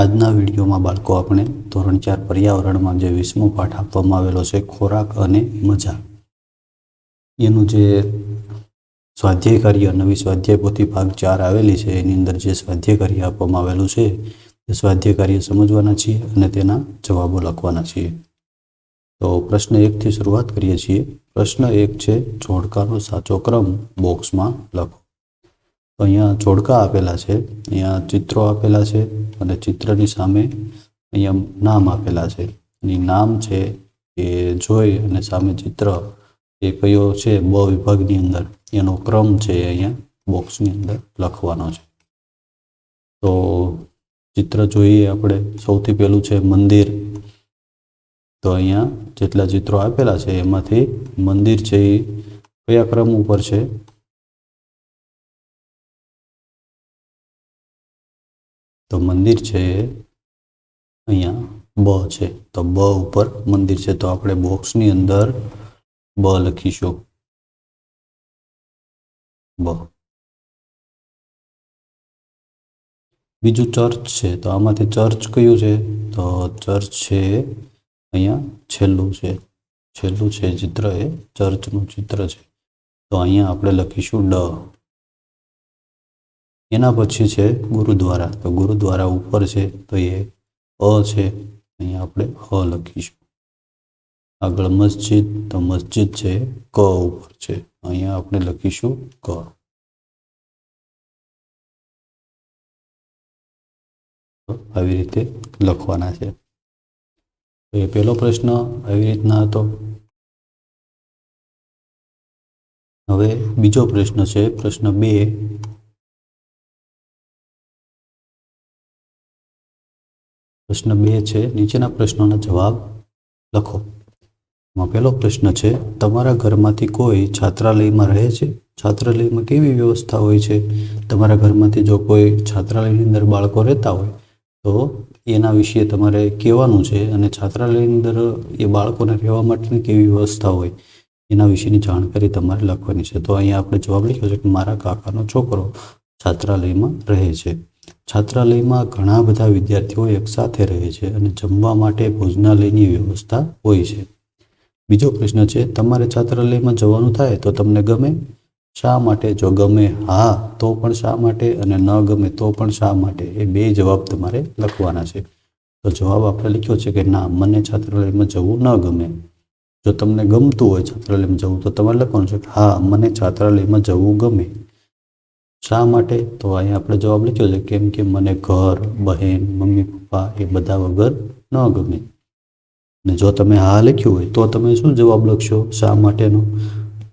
આજના વિડીયોમાં બાળકો, આપણે ધોરણ ચાર પર્યાવરણમાં જે વીસમો પાઠ આપવામાં આવેલો છે, ખોરાક અને મજા. એનું જે સ્વાધ્યાય કાર્ય નવી સ્વાધ્યાય પોથી ભાગ ચાર આવેલી છે, એની અંદર જે સ્વાધ્યાય કાર્ય આપવામાં આવેલું છે, એ સ્વાધ્યાય કાર્ય સમજવાના છીએ અને તેના જવાબો લખવાના છીએ. તો પ્રશ્ન એકથી શરૂઆત કરીએ છીએ. પ્રશ્ન એક છે જોડકાનો સાચો ક્રમ બોક્સમાં લખો. અહીંયા જોડકા આપેલા છે, અહીંયા ચિત્રો આપેલા છે અને ચિત્રની સામે અહીંયા નામ આપેલા છે. અને નામ છે એ જોઈ અને સામે ચિત્ર એ કયો છે બ વિભાગની અંદર. એનો ક્રમ છે અહીંયા બોક્સની અંદર લખવાનો છે. તો ચિત્ર જોઈએ આપણે. સૌથી પહેલું છે મંદિર. તો અહીંયા જેટલા ચિત્રો આપેલા છે એમાંથી મંદિર છે એ કયા ક્રમ ઉપર છે? તો મંદિર છે અહીંયા બ છે. તો બ ઉપર મંદિર છે. તો આપણે બોક્સની અંદર બ લખીશું. બ. બીજું ચર્ચ છે. તો આમાંથી ચર્ચ કયું છે? તો ચર્ચ છે અહીંયા છેલ્લું છે. છેલ્લું છે ચિત્ર એ. ચર્ચનું ચિત્ર છે. તો અહીંયા આપણે લખીશું ડ. એના પછી છે ગુરુદ્વારા. તો ગુરુદ્વારા ઉપર છે તો એ અ છે. અહીંયા આપણે અ લખીશું. આગળ મસ્જિદ. તો મસ્જિદ છે ક ઉપર છે. અહીંયા આપણે લખીશું ક. આવી રીતે લખવાના છે. તો એ પહેલો પ્રશ્ન આવી રીતના હતો. હવે બીજો પ્રશ્ન છે. પ્રશ્ન બે. પ્રશ્ન બે છે. નીચેના પ્રશ્નોના જવાબ લખો. એમાં પહેલો પ્રશ્ન છે, તમારા ઘરમાંથી કોઈ છાત્રાલયમાં રહે છે? છાત્રાલયમાં કેવી વ્યવસ્થા હોય છે? તમારા ઘરમાંથી જો કોઈ છાત્રાલયની અંદર બાળકો રહેતા હોય, તો એના વિશે તમારે કહેવાનું છે અને છાત્રાલયની અંદર એ બાળકોને રહેવા માટેની કેવી વ્યવસ્થા હોય, એના વિશેની જાણકારી તમારે લખવાની છે. તો અહીંયા આપણે જવાબ લખ્યો છે કે મારા કાકાનો છોકરો છાત્રાલયમાં રહે છે. છાત્રાલયમાં ઘણા બધા વિદ્યાર્થીઓ એકસાથે રહે છે અને જમવા માટે ભોજનાલયની વ્યવસ્થા હોય છે. બીજો પ્રશ્ન છે, તમારે છાત્રાલયમાં જવાનું થાય તો તમને ગમે? શા માટે? જો ગમે, હા, તો પણ શા માટે? અને ન ગમે તો પણ શા માટે? એ બે જવાબ તમારે લખવાના છે. તો જવાબ આપણે લખ્યો છે કે ના, મને છાત્રાલયમાં જવું ન ગમે. જો તમને ગમતું હોય છાત્રાલયમાં જવું તો તમારે લખવાનું છે કે હા, મને છાત્રાલયમાં જવું ગમે. શા માટે? તો અહીંયા આપણે જવાબ લખ્યો છે, કેમ કે મને ઘર, બહેન, મમ્મી, પપ્પા એ બધા વગર ન ગમે. અને જો તમે હા લખ્યું હોય, તો તમે શું જવાબ લખશો? શા માટેનો?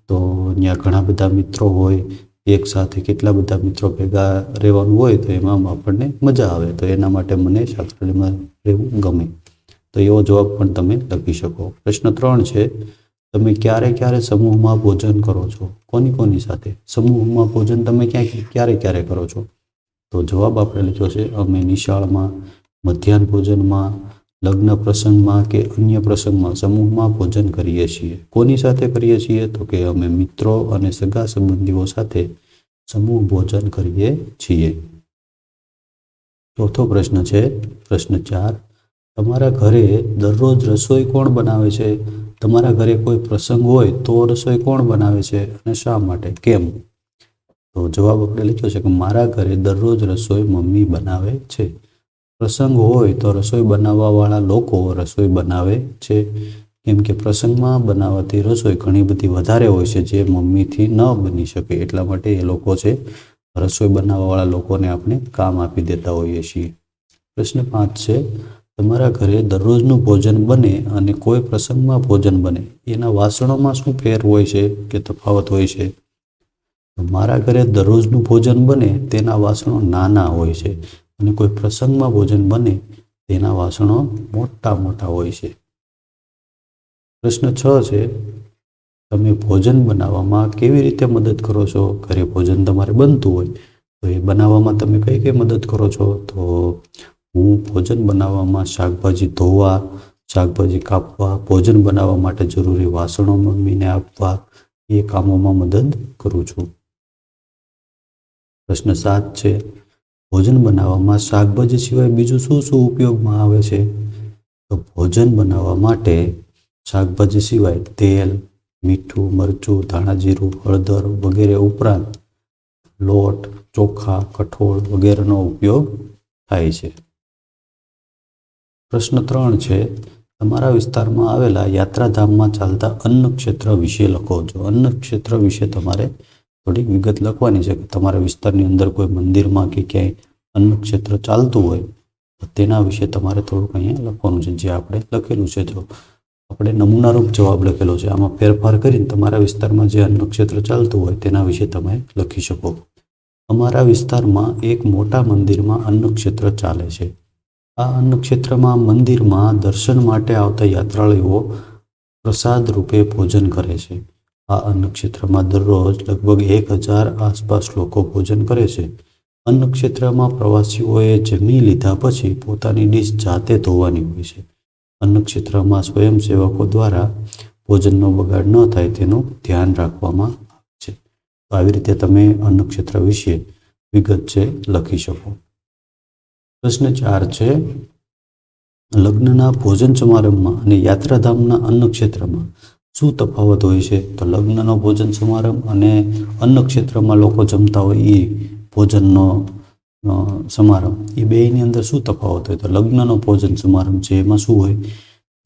તો અહીંયા ઘણા બધા મિત્રો હોય, એક સાથે કેટલા બધા મિત્રો ભેગા રહેવાનું હોય, તો એમાં આપણને મજા આવે. તો એના માટે મને શાસ્ત્રીમાં રહેવું ગમે. તો એવો જવાબ પણ તમે લખી શકો. પ્રશ્ન ત્રણ છે તમે ક્યારે ક્યારે સમૂહમાં ભોજન કરો છો? કોની કોની સાથે? સમૂહમાં ભોજન તમે ક્યાં ક્યારે ક્યારે કરો છો? તો જવાબ આપણે લખ્યો છે, અમે નિશાળમાં, મધ્યાહન ભોજનમાં, લગ્ન પ્રસંગમાં કે અન્ય પ્રસંગમાં સમૂહમાં ભોજન કરીએ છીએ. કોની સાથે કરીએ છીએ? તો કે અમે મિત્રો અને સગા સંબંધીઓ સાથે સમૂહ ભોજન કરીએ છીએ. ચોથો પ્રશ્ન છે, પ્રશ્ન ચાર. તમારા ઘરે દરરોજ રસોઈ કોણ બનાવે છે? તમારા ઘરે કોઈ પ્રસંગ હોય તો રસોઈ કોણ બનાવે છે અને શા માટે? કેમ? તો જવાબ આપણે લખ્યો છે કે મારા ઘરે દરરોજ રસોઈ મમ્મી બનાવે છે. પ્રસંગ હોય તો રસોઈ બનાવવાવાળા લોકો રસોઈ બનાવે છે. કેમ કે પ્રસંગમાં બનાવાતી રસોઈ ઘણી બધી વધારે હોય છે જે મમ્મીથી ન બની શકે. એટલા માટે એ લોકો છે, રસોઈ બનાવવાવાળા લોકોને આપણે કામ આપી દેતા હોઈએ છીએ. પ્રશ્ન પાંચ છે તમારા ઘરે દરરોજનું ભોજન બને અને કોઈ પ્રસંગમાં ભોજન બને, એના વાસણોમાં શું ફેર હોય છે કે તફાવત હોય છે? મારા ઘરે દરરોજનું ભોજન બને તેના વાસણો નાના હોય છે અને કોઈ પ્રસંગમાં ભોજન બને તેના વાસણો મોટા મોટા હોય છે. પ્રશ્ન છ છે, તમે ભોજન બનાવવામાં કેવી રીતે મદદ કરો છો? ઘરે ભોજન તમારે બનતું હોય, તો એ બનાવવામાં તમે કઈ કઈ મદદ કરો છો? તો હું ભોજન બનાવવામાં શાકભાજી ધોવા, શાકભાજી કાપવા, ભોજન બનાવવા માટે જરૂરી વાસણો મમ્મીને આપવા એ કામોમાં મદદ કરું છું. પ્રશ્ન સાત છે, ભોજન બનાવવામાં શાકભાજી સિવાય બીજું શું શું ઉપયોગમાં આવે છે? તો ભોજન બનાવવા માટે શાકભાજી સિવાય તેલ, મીઠું, મરચું ધાણા જીરું હળદર વગેરે ઉપરાંત લોટ, ચોખા, કઠોળ વગેરેનો ઉપયોગ થાય છે. પ્રશ્ન ત્રણ છે, તમારા વિસ્તારમાં આવેલા યાત્રાધામમાં ચાલતા અન્ન ક્ષેત્ર વિશે લખો. જો અન્ન ક્ષેત્ર વિશે તમારે થોડીક વિગત લખવાની છે કે તમારા વિસ્તારની અંદર કોઈ મંદિરમાં કે ક્યાંય અન્ન ક્ષેત્ર ચાલતું હોય, તો તેના વિશે તમારે થોડુંક અહીંયા લખવાનું છે. જે આપણે લખેલું છે, જો આપણે નમૂનારૂપ જવાબ લખેલો છે, આમાં ફેરફાર કરીને તમારા વિસ્તારમાં જે અન્ન ક્ષેત્ર ચાલતું હોય તેના વિશે તમે લખી શકો. અમારા વિસ્તારમાં એક મોટા મંદિરમાં અન્ન ક્ષેત્ર ચાલે છે. આ અન્ન ક્ષેત્રમાં મંદિરમાં દર્શન માટે આવતા યાત્રાળુઓ પ્રસાદ રૂપે ભોજન કરે છે. આ અન્નક્ષેત્રમાં દરરોજ લગભગ એક હજાર આસપાસ લોકો ભોજન કરે છે. અન્ન ક્ષેત્રમાં પ્રવાસીઓએ જમી લીધા પછી પોતાની ડીશ જાતે ધોવાની હોય છે. અન્ન ક્ષેત્રમાં સ્વયંસેવકો દ્વારા ભોજનનો બગાડ ન થાય તેનું ધ્યાન રાખવામાં આવે છે. આવી રીતે તમે અન્નક્ષેત્ર વિશે વિગત છે લખી શકો. પ્રશ્ન ચાર છે, લગ્નના ભોજન સમારંભમાં અને યાત્રાધામના અન્ન ક્ષેત્રમાં શું તફાવત હોય છે? તો લગ્નનો ભોજન સમારંભ અને અન્ન ક્ષેત્રમાં લોકો જમતા હોય એ ભોજનનો સમારંભ. એ બેયની અંદર શું તફાવત હોય? તો લગ્નનો ભોજન સમારંભ છે. એમાં શું હોય?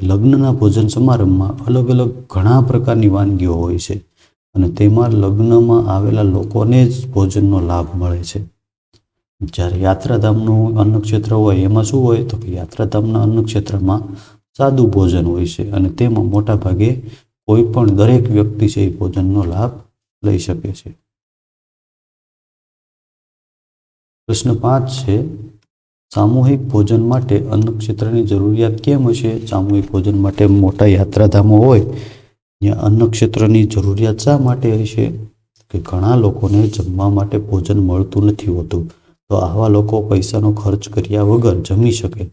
લગ્નના ભોજન સમારંભમાં અલગ અલગ ઘણા પ્રકારની વાનગીઓ હોય છે અને તેમાં લગ્નમાં આવેલા લોકોને જ ભોજનનો લાભ મળે છે. જ્યારે યાત્રાધામનું અન્ન ક્ષેત્ર હોય, એમાં શું હોય તો કે યાત્રાધામના અન્ન ક્ષેત્રમાં સાદું ભોજન હોય છે અને તેમાં મોટા ભાગે કોઈ પણ દરેક વ્યક્તિ છે એ ભોજનનો લાભ લઈ શકે છે. પ્રશ્ન પાંચ છે, સામૂહિક ભોજન માટે અન્ન ક્ષેત્રની જરૂરિયાત કેમ હશે? સામૂહિક ભોજન માટે મોટા યાત્રાધામો હોય, ત્યાં અન્ન ક્ષેત્રની જરૂરિયાત શા માટે હશે? કે ઘણા લોકોને જમવા માટે ભોજન મળતું નથી હોતું. તો આવા લોકો પૈસાનો ખર્ચ કર્યા વગર જમી શકે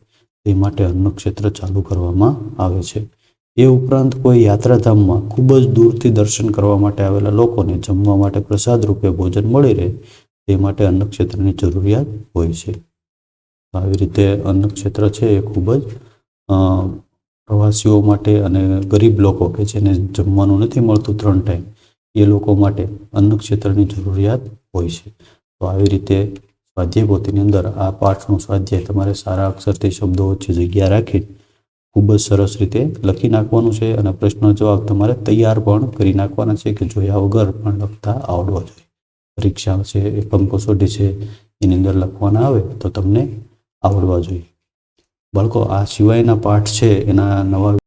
તે માટે અન્નક્ષેત્ર ચાલુ કરવામાં આવે છે. એ ઉપરાંત કોઈ યાત્રાધામમાં ખૂબ જ દૂરથી દર્શન કરવા માટે આવેલા લોકોને જમવા માટે પ્રસાદ રૂપે ભોજન મળી રહે તે માટે અન્નક્ષેત્રની જરૂરિયાત હોય છે. આવી રીતે અન્ન ક્ષેત્ર છે એ ખૂબ જ પ્રવાસીઓ માટે અને ગરીબ લોકો કે જેને જમવાનું નથી મળતું ત્રણ ટાઈમ એ લોકો માટે અન્ન ક્ષેત્રની જરૂરિયાત હોય છે. તો આવી રીતે સ્વાધ્યાય પોથીની અંદર આ પાઠનો સ્વાધ્યાય તમારે સારા અક્ષરથી શબ્દો વચ્ચે જગ્યા રાખી ખૂબ જ સરસ રીતે લખી નાખવાનું છે અને પ્રશ્ન જવાબ તમારે તૈયાર પણ કરી નાખવાના છે કે જોયા વગર પણ લખતા આવડવા જોઈએ. પરીક્ષા છે, એકમ કસોટી છે, એની અંદર લખવાના આવે તો તમને આવડવા જોઈએ. બાળકો, આ સિવાયના પાઠ છે, એના નવા